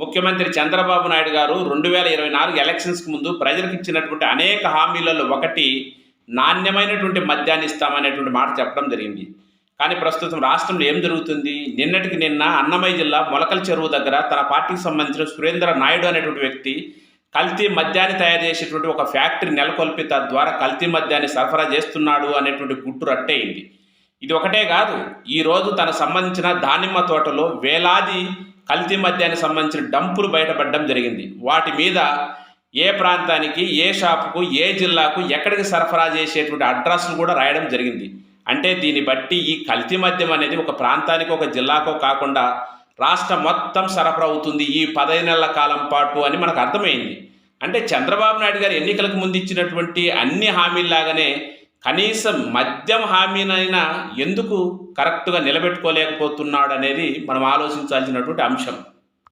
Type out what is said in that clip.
ముఖ్యమంత్రి చంద్రబాబు నాయుడు గారు రెండు వేల ఇరవై నాలుగు ఎలక్షన్స్కి ముందు ప్రజలకు ఇచ్చినటువంటి అనేక హామీలలో ఒకటి నాణ్యమైనటువంటి మద్యాన్ని ఇస్తామనేటువంటి మాట చెప్పడం జరిగింది. కానీ ప్రస్తుతం రాష్ట్రంలో ఏం జరుగుతుంది? నిన్నటికి నిన్న అన్నమయ్య జిల్లా మొలకల చెరువు దగ్గర తన పార్టీకి సంబంధించిన సురేంద్ర నాయుడు అనేటువంటి వ్యక్తి కల్తీ మద్యాన్ని తయారు చేసేటువంటి ఒక ఫ్యాక్టరీ నెలకొల్పి తద్వారా కల్తీ మద్యాన్ని సరఫరా చేస్తున్నాడు అనేటువంటి గుట్టు రట్టయింది. ఇది ఒకటే కాదు ఈరోజు తన సంబంధించిన దానిమ్మ తోటలో వేలాది కల్తీ మద్యానికి సంబంధించిన డంపులు బయటపడడం జరిగింది. వాటి మీద ఏ ప్రాంతానికి ఏ షాపుకు ఏ జిల్లాకు ఎక్కడికి సరఫరా చేసేటువంటి అడ్రస్లు కూడా రాయడం జరిగింది. అంటే దీన్ని బట్టి ఈ కల్తీ మద్యం అనేది ఒక ప్రాంతానికి ఒక జిల్లాకో కాకుండా రాష్ట్రం మొత్తం సరఫరా అవుతుంది ఈ పదహైదు నెలల కాలం పాటు అని మనకు అర్థమైంది. అంటే చంద్రబాబు నాయుడు గారు ఎన్నికలకు ముందు ఇచ్చినటువంటి అన్ని హామీల్లాగానే కనీసం మద్యం హామీనైనా ఎందుకు కరెక్ట్గా నిలబెట్టుకోలేకపోతున్నాడు అనేది మనం ఆలోచించాల్సినటువంటి అంశం.